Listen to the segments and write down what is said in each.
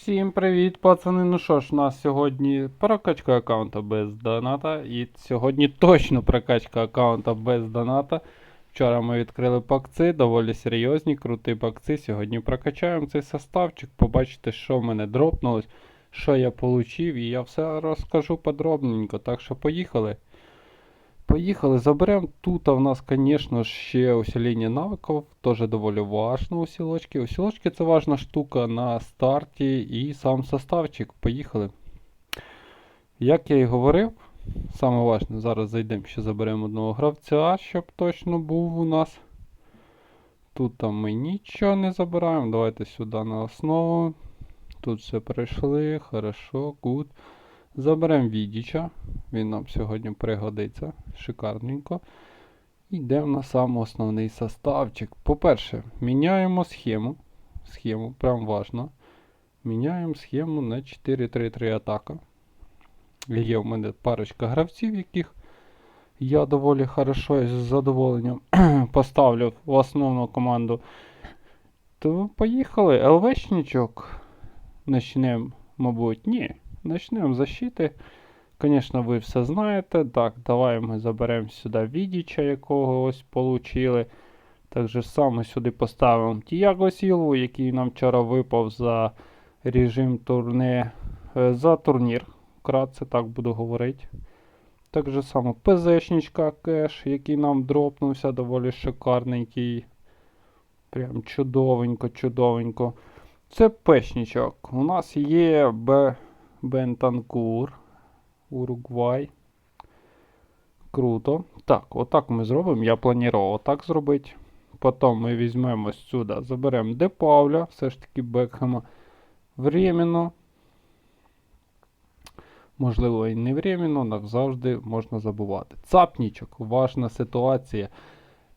Всім привіт, пацани. Ну що ж, у нас сьогодні прокачка аккаунта без доната. І сьогодні точно прокачка аккаунта без доната. Вчора ми відкрили пакци, доволі серйозні, круті пакци. Сьогодні прокачаємо цей составчик, побачите, що в мене дропнулось, що я получив, і я все розкажу подробненько. Так що поїхали. Поїхали, заберемо тут, в нас, звісно, ще усилення навиків, теж доволі важно усілочки. Усілочки це важна штука на старті і сам составчик. Поїхали. Як я і говорив, саме важне, зараз зайдемо, ще заберемо одного гравця, щоб точно був у нас. Тут там ми нічого не забираємо. Давайте сюди на основу. Тут все пройшли, хорошо, гуд. Заберемо Відіча, він нам сьогодні пригодиться шикарненько. Йдемо на сам основний составчик. По-перше, міняємо схему. Схему, прям важно. Міняємо схему на 4-3-3 атака. Є в мене парочка гравців, яких я доволі хорошо і з задоволенням поставлю в основну команду. То поїхали. ЛВшничок. Начнемо, мабуть, ні. Начнемо з защити. Звісно, ви все знаєте. Так, давай ми заберемо сюди Відіча, якого ось получили. Так же само сюди поставимо Тіаго Сілву, який нам вчора випав за режим турне, е, за турнір. Вкратце так буду говорити. Так же само ПЗшничка кеш, який нам дропнувся, доволі шикарненький. Прям чудовенько, чудовенько. Це пешнічок. У нас є Б. Бентанкур. Уругвай. Круто. Так, отак ми зробимо. Я планував так зробити. Потім ми візьмемо сюди, заберемо Де Пауля, все ж таки Бекхема. Временно. Можливо, і не временно, але можна забувати. Цапнічок, важна ситуація.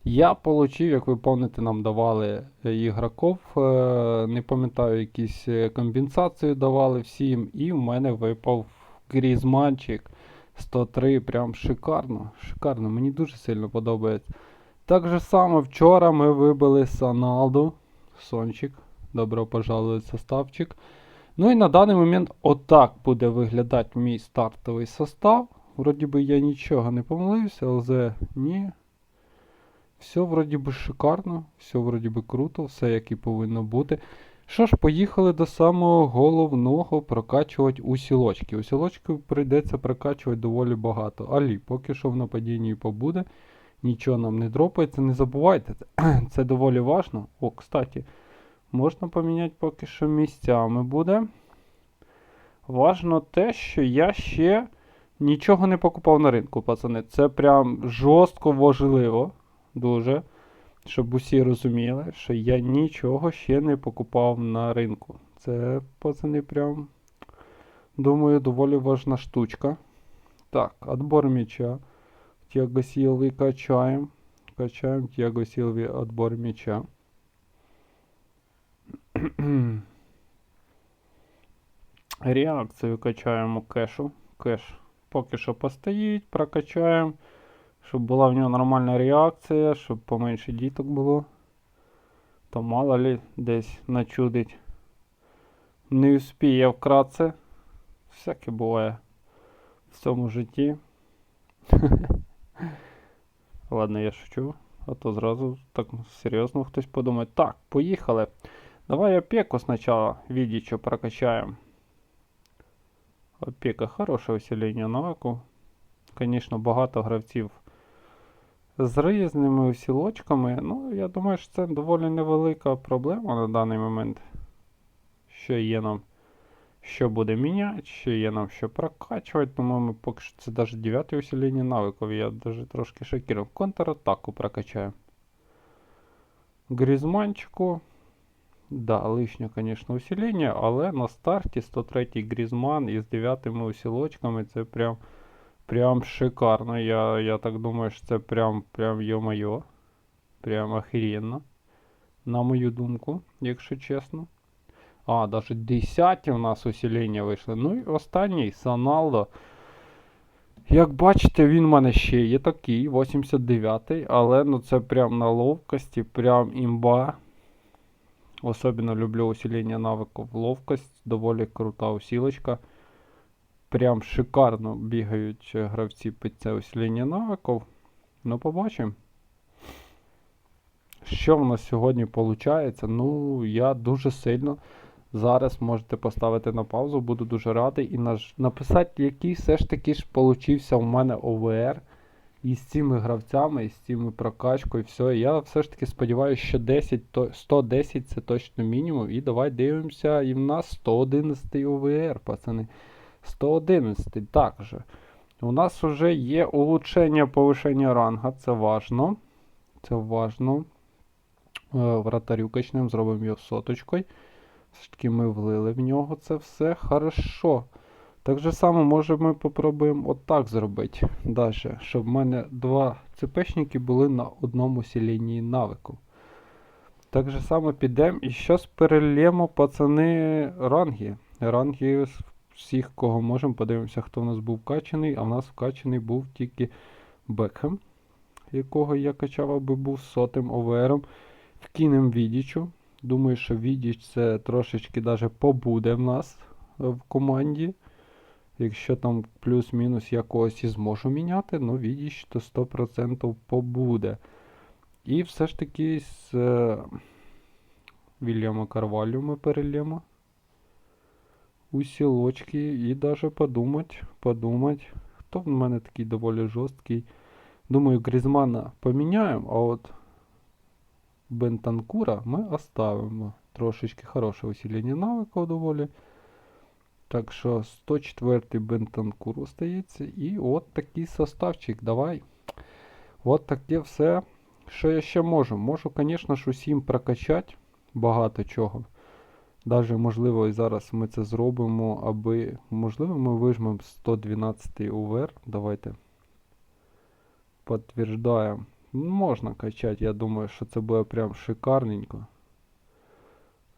Я получив, як ви пам'ятаєте, нам давали е, ігроків, е, не пам'ятаю, якісь е, компенсацію давали всім, і в мене випав Грізманчик 103, прям шикарно, шикарно, мені дуже сильно подобається. Так же само вчора ми вибили Саналду, Сончик, добро пожалують составчик. Ну і на даний момент отак буде виглядати мій стартовий состав. Вроді би я нічого не помилився, але ні. Все вроді би шикарно, все вроді би круто, все як і повинно бути. Що ж, поїхали до самого головного прокачувати усілочки. Усілочки прийдеться прокачувати доволі багато. Алі, поки що в нападінні побуде, нічого нам не дропається. Не забувайте, це доволі важно. О, кстати, можна поміняти поки що місцями буде. Важно те, що я ще нічого не покупав на ринку, пацани. Це прям жорстко важливо. Дуже. Щоб усі розуміли, що я нічого ще не покупав на ринку. Це, пацани, прям, думаю, доволі важна штучка. Так, отбор м'яча. Тяго Сілві качаємо. Качаємо Тяго Сілві отбор м'яча. Реакцію качаємо кешу. Кеш поки що постоїть, прокачаємо. Щоб була в нього нормальна реакція, щоб поменше діток було. То мало ли десь начудить. Не успіє вкратце. Всяке буває в цьому житті. Ладно, я шучу. А то зразу так серйозно хтось подумає. Так, поїхали. Давай опеку спочатку відічу прокачаємо. Опека хороше усилення навику. Звісно, багато гравців з різними усілочками. Ну, я думаю, що це доволі невелика проблема на даний момент. Що є нам, що буде міняти, що є нам що прокачувати. По-моєму, поки що це навіть 9 усилення навиків. Я навіть трошки шокірую. Контратаку прокачаємо. Грізманчику. Да, лишнє, звісно, усилення, але на старті 103-й Грізман із 9 усілочками це прям. Прям шикарно. Я я так думаю, що це прям прям йо-моє. Прям охеренно. На мою думку, якщо чесно. А, навіть 10 у нас усилення вийшли. Ну і останній Саналдо. Як бачите, він в мене ще є такий, 89-й, але ну це прям на ловкості, прям імба. Особенно люблю усиление навыков ловкость, доволі крута усілочка. Прям шикарно бігають гравці під це усилення навиків. Ну, побачимо. Що в нас сьогодні виходить? Ну, я дуже сильно зараз можете поставити на паузу, буду дуже радий і наж... написати, який все ж таки ж получився у мене ОВР із цими гравцями, і з цими прокачкою, все. Я все ж таки сподіваюся, що 10, то 110 це точно мінімум. І давай дивимося, і в нас 111 ОВР, пацани. 111 також. У нас вже є улучшення повишення ранга, це важно. Це важно. Е, Вратарю качнем, зробимо його соточкою. Все ж таки ми влили в нього це все. Хорошо. Так же само, може ми попробуємо отак зробити. Далі, щоб в мене два ЦПшники були на одному сіленні навику. Так же само підемо і зараз перельємо, пацани, ранги. Ранги всіх, кого можемо. Подивимося, хто в нас був вкачаний. А в нас вкачаний був тільки Бекхем, якого я качав, аби був сотим овером. Вкинемо Відічу. Думаю, що Відіч це трошечки даже побуде в нас е, в команді. Якщо там плюс-мінус я когось і зможу міняти, ну Відіч то 100% побуде. І все ж таки з е, Вільяма Карвалю ми перельємо у сілочки і даже подумать, подумать. Хто в мене такий доволі жорсткий. Думаю, Грізмана поміняємо, а от Бентанкура ми оставимо. Трошечки хороше усилення навиків доволі. Так що 104-й Бентанкур остається. І от такий составчик. Давай. От таке все. Що я ще можу? Можу, звісно ж, усім прокачати багато чого. Даже, можливо, і зараз ми це зробимо, аби. Можливо, ми вижмемо 112 увер. Давайте. Подтверждаємо. Можна качати, я думаю, що це буде прям шикарненько.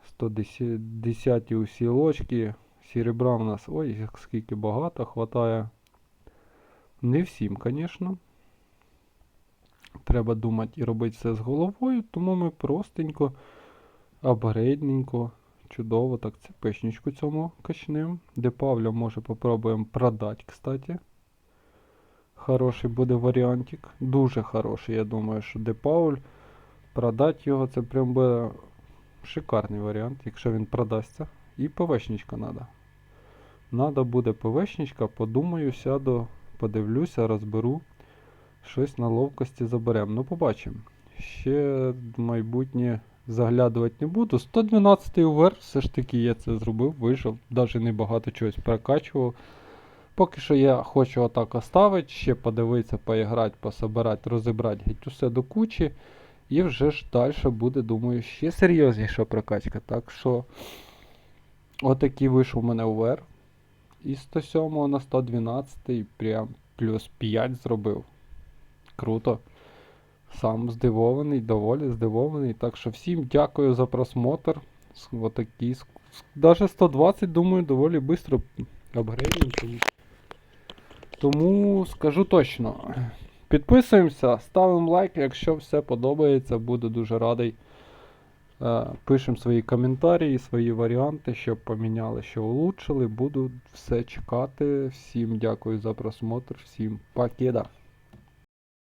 110 усілочки. Серебра у нас. Ой, скільки багато хватає. Не всім, звісно. Треба думати і робити все з головою, тому ми простенько, апгрейдненько, чудово так це цепешничку цьому качнем. Де Павля може попробуємо продати, кстати. Хороший буде варіантик. Дуже хороший, я думаю, що де Пауль. Продати його це прям буде шикарний варіант, якщо він продасться. І ПВшничка треба. Надо буде ПВшничка, подумаю, сяду, подивлюся, розберу. Щось на ловкості заберемо. Ну, побачимо. Ще майбутнє заглядувати не буду. 112 увер, все ж таки я це зробив, вийшов, навіть небагато чогось прокачував. Поки що я хочу отак оставити, ще подивитися, поіграти, пособирати, розібрати геть усе до кучі. І вже ж далі буде, думаю, ще серйозніша прокачка. Так що отакий вийшов у мене увер. Із 107 на 112 прям плюс 5 зробив. Круто. Сам здивований, доволі здивований. Так що всім дякую за просмотр. Ск- Даже 120, думаю, доволі швидко апгрейдим. Тому скажу точно. Підписуємося, ставимо лайк, якщо все подобається, буду дуже радий. Е, Пишемо свої коментарі, свої варіанти, що поміняли, що улучшили. Буду все чекати. Всім дякую за просмотр, всім покеда.